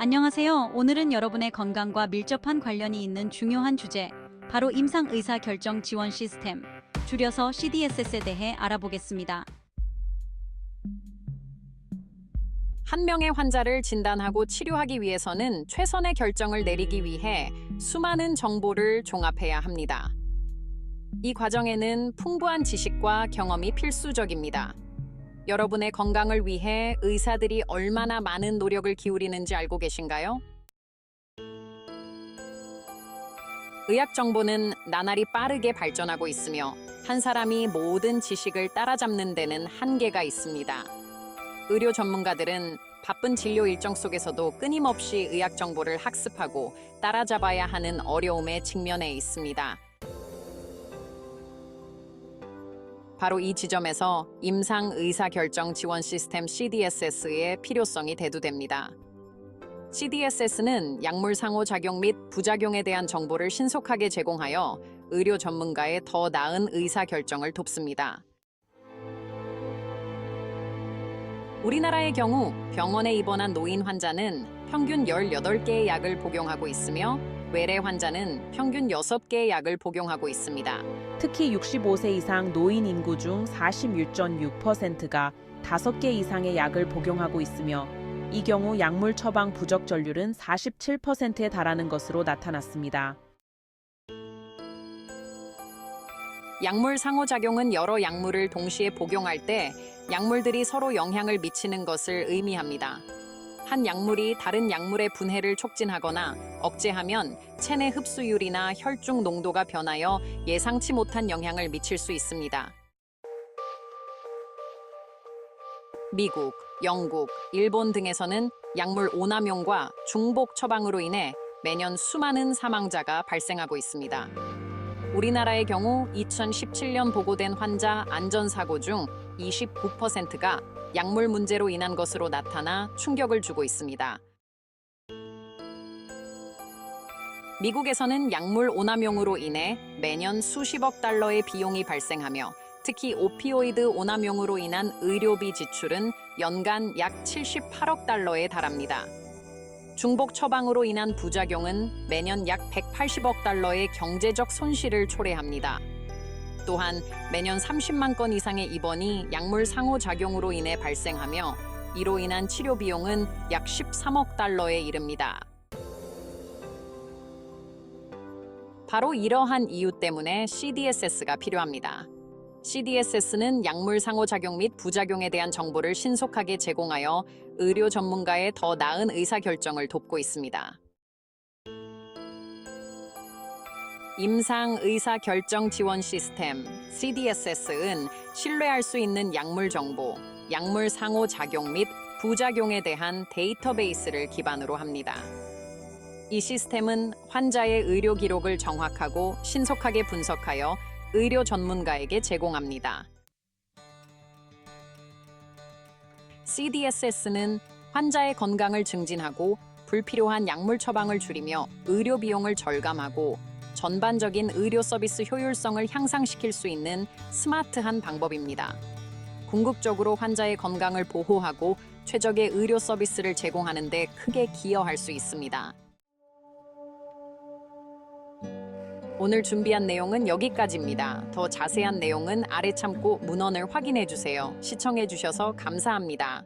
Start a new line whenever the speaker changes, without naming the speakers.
안녕하세요. 오늘은 여러분의 건강과 밀접한 관련이 있는 중요한 주제, 바로 임상 의사 결정 지원 시스템, 줄여서 CDSS에 대해 알아보겠습니다.
한 명의 환자를 진단하고 치료하기 위해서는 최선의 결정을 내리기 위해 수많은 정보를 종합해야 합니다. 이 과정에는 풍부한 지식과 경험이 필수적입니다. 여러분의 건강을 위해 의사들이 얼마나 많은 노력을 기울이는지 알고 계신가요? 의학 정보는 나날이 빠르게 발전하고 있으며 한 사람이 모든 지식을 따라잡는 데는 한계가 있습니다. 의료 전문가들은 바쁜 진료 일정 속에서도 끊임없이 의학 정보를 학습하고 따라잡아야 하는 어려움에 직면해 있습니다. 바로 이 지점에서 임상 의사 결정 지원 시스템 CDSS의 필요성이 대두됩니다. CDSS는 약물 상호 작용 및 부작용에 대한 정보를 신속하게 제공하여 의료 전문가의 더 나은 의사 결정을 돕습니다. 우리나라의 경우 병원에 입원한 노인 환자는 평균 18개의 약을 복용하고 있으며 외래 환자는 평균 6개의 약을 복용하고 있습니다.
특히 65세 이상 노인 인구 중 46.6%가 5개 이상의 약을 복용하고 있으며 이 경우 약물 처방 부적 전률은 47%에 달하는 것으로 나타났습니다.
약물 상호작용은 여러 약물을 동시에 복용할 때 약물들이 서로 영향을 미치는 것을 의미합니다. 한 약물이 다른 약물의 분해를 촉진하거나 억제하면 체내 흡수율이나 혈중 농도가 변하여 예상치 못한 영향을 미칠 수 있습니다. 미국, 영국, 일본 등에서는 약물 오남용과 중복 처방으로 인해 매년 수많은 사망자가 발생하고 있습니다. 우리나라의 경우 2017년 보고된 환자 안전사고 중 29%가 약물 문제로 인한 것으로 나타나 충격을 주고 있습니다. 미국에서는 약물 오남용으로 인해 매년 수십억 달러의 비용이 발생하며 특히 오피오이드 오남용으로 인한 의료비 지출은 연간 약 78억 달러에 달합니다. 중복 처방으로 인한 부작용은 매년 약 180억 달러의 경제적 손실을 초래합니다. 또한 매년 30만 건 이상의 입원이 약물 상호 작용으로 인해 발생하며 이로 인한 치료 비용은 약 13억 달러에 이릅니다. 바로 이러한 이유 때문에 CDSS가 필요합니다. CDSS는 약물 상호작용 및 부작용에 대한 정보를 신속하게 제공하여 의료 전문가의 더 나은 의사 결정을 돕고 있습니다. 임상 의사 결정 지원 시스템 CDSS는 신뢰할 수 있는 약물 정보, 약물 상호 작용 및 부작용에 대한 데이터베이스를 기반으로 합니다. 이 시스템은 환자의 의료 기록을 정확하고 신속하게 분석하여 의료 전문가에게 제공합니다. CDSS는 환자의 건강을 증진하고 불필요한 약물 처방을 줄이며 의료 비용을 절감하고 전반적인 의료 서비스 효율성을 향상시킬 수 있는 스마트한 방법입니다. 궁극적으로 환자의 건강을 보호하고 최적의 의료 서비스를 제공하는 데 크게 기여할 수 있습니다. 오늘 준비한 내용은 여기까지입니다. 더 자세한 내용은 아래 참고 문헌을 확인해 주세요. 시청해 주셔서 감사합니다.